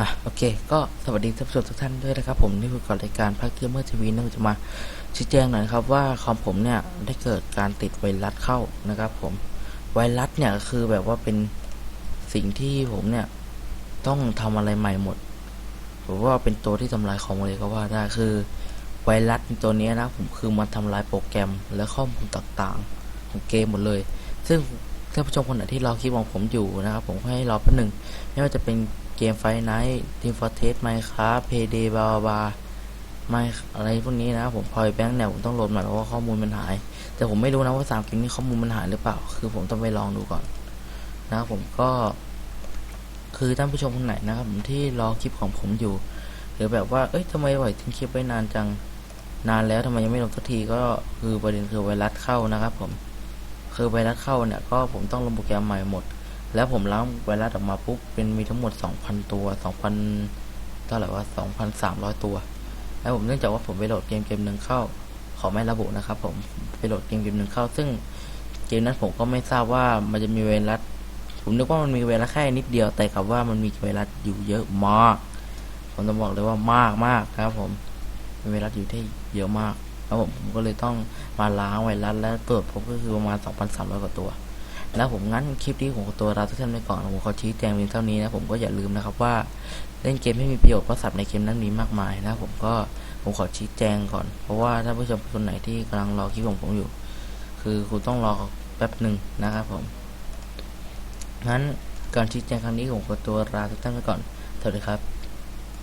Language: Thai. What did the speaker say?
อะโอเค ก็สวัสดีท่านผู้ชมทุกท่านด้วยนะครับผมนี่คือก่อนรายการภาคเกมเมอร์ทีวีเนื่งจะมาชี้แจงหน่อยครับว่าคอมผมเนี่ยได้เกิดการติดไวรัสเข้านะครับ ผมไวรัสเนี่ยคือแบบว่าเป็นสิ่งที่ผมเนี่ยต้องทำอะไรใหม่หมดผมว่าเป็นตัวที่ทำลายคอมเลยก็ว่าได้คือไวรัสตัวนี้นะผมคือมันทำลายโปรแกรมและข้อมูลต่างๆ ของเกมหมดเลย ซึ่ง ท่านผู้ชมคนไหนที่รอคลิปของผมอยู่นะครับ ผมให้รอแป๊บหนึ่งไม่ว่าจะเป็นเกมไฟไนท์ทีมฟอร์เทสไมค์ครับเพเดบาบาไม่อะไรพวกนี้นะผมพอยแบงค์เนี่ยผมต้องโหลดใหม่เพราะว่าข้อมูลมันหาย แต่ผมไม่รู้นะว่าสามเกมนี้ข้อมูลมันหายหรือเปล่า คือผมต้องไปลองดูก่อน นะครับผมก็ คือท่านผู้ชมคนไหนนะครับผมที่รอคลิปของผมอยู่ หรือแบบว่าเอ้ยทำไมปล่อยทิ้งคลิปไว้นานจังนานแล้วทำไมยังไม่ลงสักทีก็คือประเด็นคือไวรัสเข้านะครับผม คือไวรัสเข้าเนี่ยก็ผมต้องลงโปรแกรมใหม่หมด แล้วผมล้างไวรัสออกมาปุ๊บเป็นมีทั้งหมด 2,000 ตัว 2,000เท่าไหร่ว่า 2,300 ตัว แล้วผมเนื่องจากว่าผมไปโหลดเกมเกมหนึ่งเข้าขอไม่ระบุนะครับ ผมไปโหลดเกมเกมหนึ่งเข้า ซึ่งเกมนั้นผมก็ไม่ทราบว่ามันจะมีไวรัสผมนึกว่ามันมีไวรัสแค่นิดเดียวแต่กับว่ามันมีไวรัสอยู่เยอะมาก ผมต้องบอกเลยว่ามากมากครับผมมีไวรัสอยู่ที่เยอะมาก แล้วผมผมก็เลยต้องมาล้างไวรัสและตรวจพบก็คือประมาณ 2,300 กว่าตัว แล้วผมงั้นคลิปนี้ผมขอตัวลาทุกท่านไปก่อนผมขอชี้แจงเพียงเท่านี้นะผมก็อย่าลืมนะครับว่าเล่นเกมไม่มีประโยชน์เพราะสับในเกมนั้นมีมากมายนะผมก็ผมขอชี้แจงก่อน เพราะว่าถ้าผู้ชมคนไหนที่กำลังรอคลิปของผมอยู่ คือคุณต้องรอแป๊บหนึ่งนะครับผมงั้นการชี้แจงครั้งนี้ผมขอตัวลาทุกท่านไปก่อนสวัสดีครับ